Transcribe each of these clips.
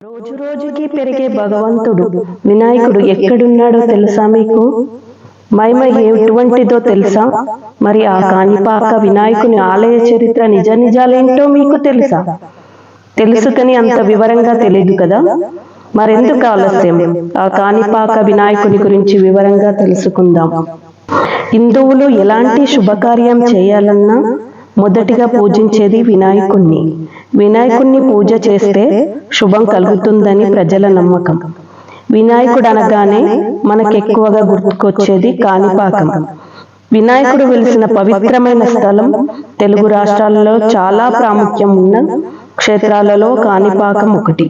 రోజు రోజుకి పెరిగే భగవంతుడు వినాయకుడు ఎక్కడున్నాడో తెలుసా మీకు? మహిమ ఎటువంటిదో తెలుసా? మరి ఆ కాణిపాక వినాయకుని ఆలయ చరిత్ర నిజ నిజాలేంటో మీకు తెలుసా? తెలుసు? కానీ అంత వివరంగా తెలియదు కదా? మరెందుకు ఆలస్యం? ఆ కాణిపాక వినాయకుని గురించి వివరంగా తెలుసుకుందాం. హిందువులు ఎలాంటి శుభకార్యం చేయాలన్నా మొదటిగా పూజించేది వినాయకుణ్ణి. వినాయకుణ్ణి పూజ చేస్తే శుభం కలుగుతుందని ప్రజల నమ్మకం. వినాయకుడు అనగానే మనకెక్కువగా గుర్తుకొచ్చేది కాణిపాకం. వినాయకుడు వెలిసిన పవిత్రమైన స్థలం తెలుగు రాష్ట్రాలలో చాలా ప్రాముఖ్యం ఉన్న క్షేత్రాలలో కాణిపాకం ఒకటి.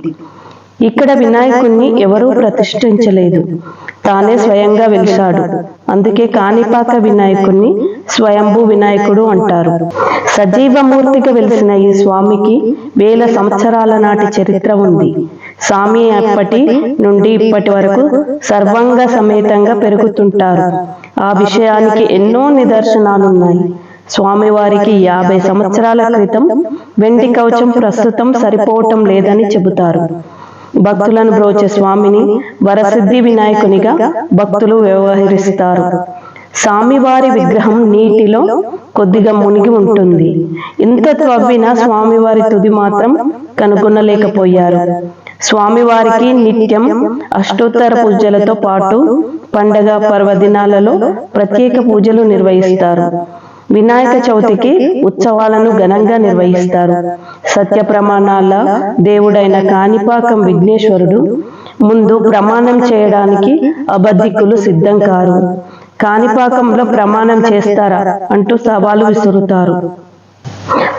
ఇక్కడ వినాయకుణ్ణి ఎవరూ ప్రతిష్ఠించలేదు. తానే స్వయంగా వెలిశాడు. అందుకే కాణిపాక వినాయకుణ్ణి స్వయంభూ వినాయకుడు అంటారు. సజీవమూర్తిగా వెలిసిన ఈ స్వామికి వేల సంవత్సరాల నాటి చరిత్ర ఉంది. స్వామి అప్పటి నుండి ఇప్పటి వరకు సర్వంగ సమేతంగా పెరుగుతుంటారు. ఆ విషయానికి ఎన్నో నిదర్శనాలున్నాయి. స్వామివారికి యాభై సంవత్సరాల క్రితం వెండి కవచం ప్రస్తుతం సరిపోవటం లేదని చెబుతారు. భక్తులను బ్రోచే స్వామిని వరసిద్ధి వినాయకునిగా భక్తులు వ్యవహరిస్తారు. స్వామివారి విగ్రహం నీటిలో కొద్దిగా మునిగి ఉంటుంది. ఇంత త్వవ్విన స్వామివారి తుది మాత్రం కనుగొనలేకపోయారు. స్వామివారికి నిత్యం అష్టోత్తర పూజలతో పాటు పండగ పర్వదినాలలో ప్రత్యేక పూజలు నిర్వహిస్తారు. వినాయక చవితికి ఉత్సవాలను ఘనంగా నిర్వహిస్తారు. సత్య ప్రమాణాల దేవుడైన కాణిపాకం విఘ్నేశ్వరుడు ముందు ప్రమాణం చేయడానికి అబద్ధికులు సిద్ధం కారు. కాణిపాకంలో ప్రమాణం చేస్తారా అంటూ సవాలు విసురుతారు.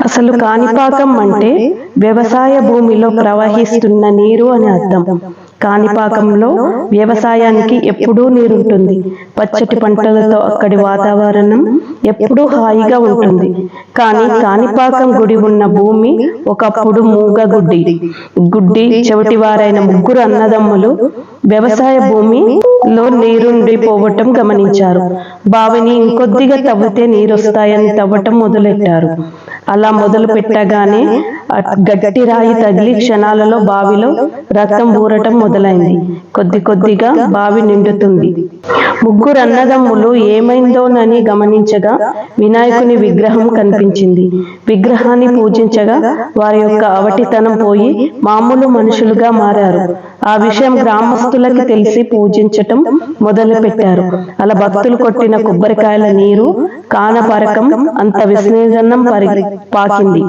అసలు కాణిపాకం అంటే వ్యవసాయ భూమిలో ప్రవహిస్తున్న నీరు అని అర్థం. కాణిపాకంలో వ్యవసాయానికి ఎప్పుడూ నీరుంటుంది. పచ్చటి పంటలతో అక్కడి వాతావరణం ఎప్పుడూ హాయిగా ఉంటుంది. కానీ కాణిపాకం గుడి ఉన్న భూమి ఒకప్పుడు మూగ గుడ్డి. గుడ్డి చెవిటివారైన ముగ్గురు అన్నదమ్ములు వ్యవసాయ భూమిలో నీరుండిపోవటం గమనించారు. బావిని ఇంకొద్దిగా తవ్వితే నీరొస్తాయని తవ్వటం మొదలెట్టారు. అలా మొదలు పెట్టగానే గట్టి రాయి తగిలి క్షణాలలో బావిలో రక్తం ఊరటం మొదలైంది. కొద్ది కొద్దిగా బావి నిండుతుంది. ముగ్గురు అన్నదమ్ములు ఏమైందోనని గమనించగా వినాయకుని విగ్రహం కనిపించింది. విగ్రహాన్ని పూజించగా వారి యొక్క అవటితనం పోయి మామూలు మనుషులుగా మారారు. ఆ విషయం గ్రామస్తులకి తెలిసి పూజించటం మొదలు పెట్టారు అలా భక్తులు కొట్టిన కొబ్బరికాయల నీరు కానపరకం అంత విసర్జనం పరి పాకింది.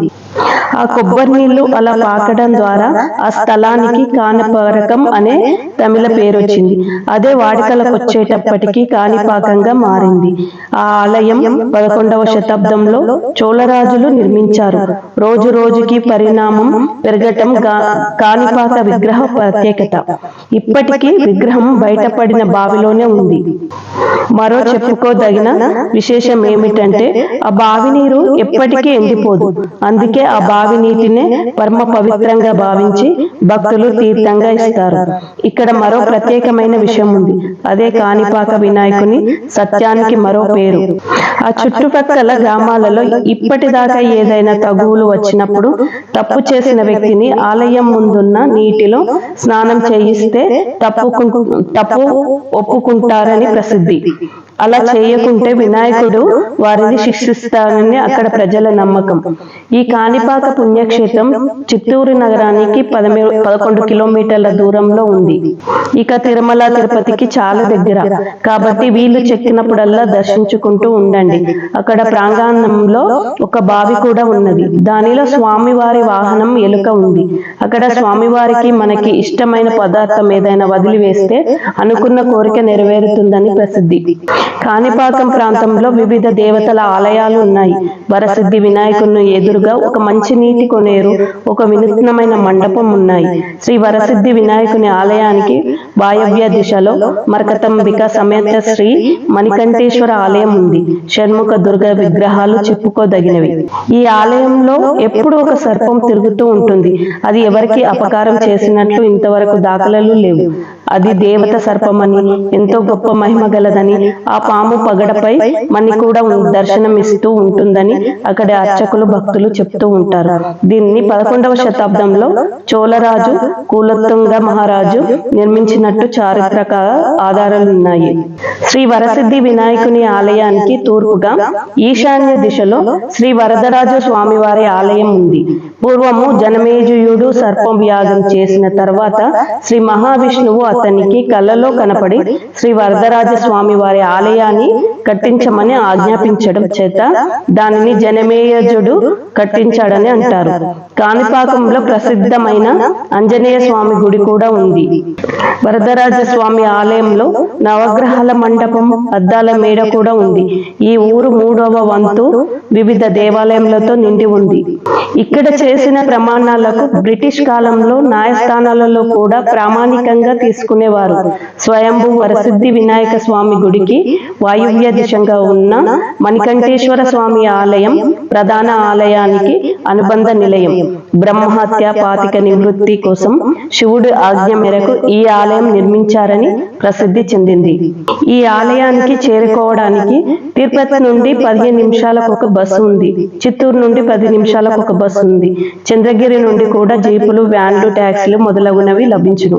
ఆ కొబ్బరి నీళ్ళు అలా పాకడం ద్వారా ఆ స్థలానికి కానపరకం అనే తమిళ పేరు వచ్చింది అదే వాడుకలకు వచ్చేటప్పటికి కాణిపాకంగా మారింది. ఆ ఆలయం పదకొండవ శతాబ్దంలో చోళరాజులు నిర్మించారు. రోజు రోజుకి పరిణామం పెరగటం కాణిపాక విగ్రహ ప్రత్యేకత. ఇప్పటికీ విగ్రహం బయటపడిన బావిలోనే ఉంది. మరో చెప్పుకోదగిన విశేషం ఏమిటంటే ఆ బావి నీరు ఎప్పటికీ ఎండిపోదు. అందుకే అందుకే ఆ బావి నీటినే పరమ పవిత్రంగా భావించి భక్తులు తీర్థంగా ఇస్తారు. ఇక్కడ మరో ప్రత్యేకమైన విషయం ఉంది. అదే కాణిపాక వినాయకుని సత్యానికి మరో పేరు. ఆ చుట్టుపక్కల గ్రామాలలో ఇప్పటిదాకా ఏదైనా తగువులు వచ్చినప్పుడు తప్పు చేసిన వ్యక్తిని ఆలయం ముందున్న నీటిలో స్నానం చేయిస్తే తప్పుకు తప్పు ఒప్పుకుంటారని ప్రసిద్ధి. అలా చేయకుంటే వినాయకుడు వారిని శిక్షిస్తారని అక్కడ ప్రజల నమ్మకం. ఈ కాణిపాక పుణ్యక్షేత్రం చిత్తూరు నగరానికి పదమే పదకొండు కిలోమీటర్ల దూరంలో ఉంది. ఇక తిరుమల తిరుపతికి చాలా దగ్గర. కాబట్టి వీళ్ళు చెక్కినప్పుడల్లా దర్శించుకుంటూ ఉండండి. అక్కడ ప్రాంగణంలో ఒక బావి కూడా ఉన్నది. దానిలో స్వామివారి వాహనం ఎలుక ఉంది. అక్కడ స్వామివారికి మనకి ఇష్టమైన పదార్థం ఏదైనా వదిలివేస్తే అనుకున్న కోరిక నెరవేరుతుందని ప్రసిద్ధి. కాణిపాకం ప్రాంతంలో వివిధ దేవతల ఆలయాలు ఉన్నాయి. వరసిద్ధి వినాయకుడిని ఎదురుగా ఒక మంచి నీటి కొనేరు ఒక వినూత్నమైన మండపం ఉన్నాయి. శ్రీ వరసిద్ధి వినాయకుని ఆలయానికి వాయవ్య దిశలో మర్కతంబిక సమేత శ్రీ మణికంఠేశ్వర ఆలయం ఉంది. షణ్ముఖ దుర్గ విగ్రహాలు చెప్పుకోదగినవి. ఈ ఆలయంలో ఎప్పుడు ఒక సర్పం తిరుగుతూ ఉంటుంది. అది ఎవరికి అపకారం చేసినట్లు ఇంతవరకు దాఖలలు లేవు. అది దేవత సర్పమని ఎంతో గొప్ప మహిమ గలదని ఆ పాము పగడపై మని కూడా దర్శనమిస్తూ ఉంటుందని అక్కడి అర్చకులు భక్తులు చెప్తూ ఉంటారు. దీన్ని పదకొండవ శతాబ్దంలో చోళరాజు కూలతుంగ మహారాజు నిర్మించినట్టు చారిత్రక ఆధారాలు ఉన్నాయి. శ్రీ వరసిద్ధి వినాయకుని ఆలయానికి తూర్పుగా ఈశాన్య దిశలో శ్రీ వరదరాజ స్వామివారి ఆలయం ఉంది. పూర్వము జనమేజయుడు సర్పం యాగం చేసిన తర్వాత శ్రీ మహావిష్ణువు అతనికి కలలో కనపడి శ్రీ వరదరాజ స్వామి వారి ఆలయాన్ని కట్టించమని ఆజ్ఞాపించడం చేత దానిని జనమేయజుడు కట్టించాడని అంటారు. కాణిపాకంలో ప్రసిద్ధమైన ఆంజనేయ స్వామి గుడి కూడా ఉంది. వరదరాజ స్వామి ఆలయంలో నవగ్రహాల మండపం అద్దాల మేడ కూడా ఉంది. ఈ ఊరు మూడవ వంతు వివిధ దేవాలయములతో నిండి ఉంది. ఇక్కడ చేసిన ప్రమాణాలకు బ్రిటిష్ కాలంలో న్యాయస్థానాలలో కూడా ప్రామాణికంగా చేసుకునేవారు. స్వయంభూ వరసిద్ధి వినాయక స్వామి గుడికి వాయువ్య దిశంగా ఉన్న మణికంఠేశ్వర స్వామి ఆలయం ప్రధాన ఆలయానికి అనుబంధ నిలయం. బ్రహ్మహత్య పాతిక నివృత్తి కోసం శివుడు ఆజ్ఞ మేరకు ఈ ఆలయం నిర్మించారని ప్రసిద్ధి చెందింది. ఈ ఆలయానికి చేరుకోవడానికి తిరుపతి నుండి పదిహేను నిమిషాలకు ఒక బస్సు ఉంది. చిత్తూరు నుండి పది నిమిషాలకు ఒక బస్సు ఉంది. చంద్రగిరి నుండి కూడా జీపులు వ్యాన్లు ట్యాక్సీలు మొదలగునవి లభించును.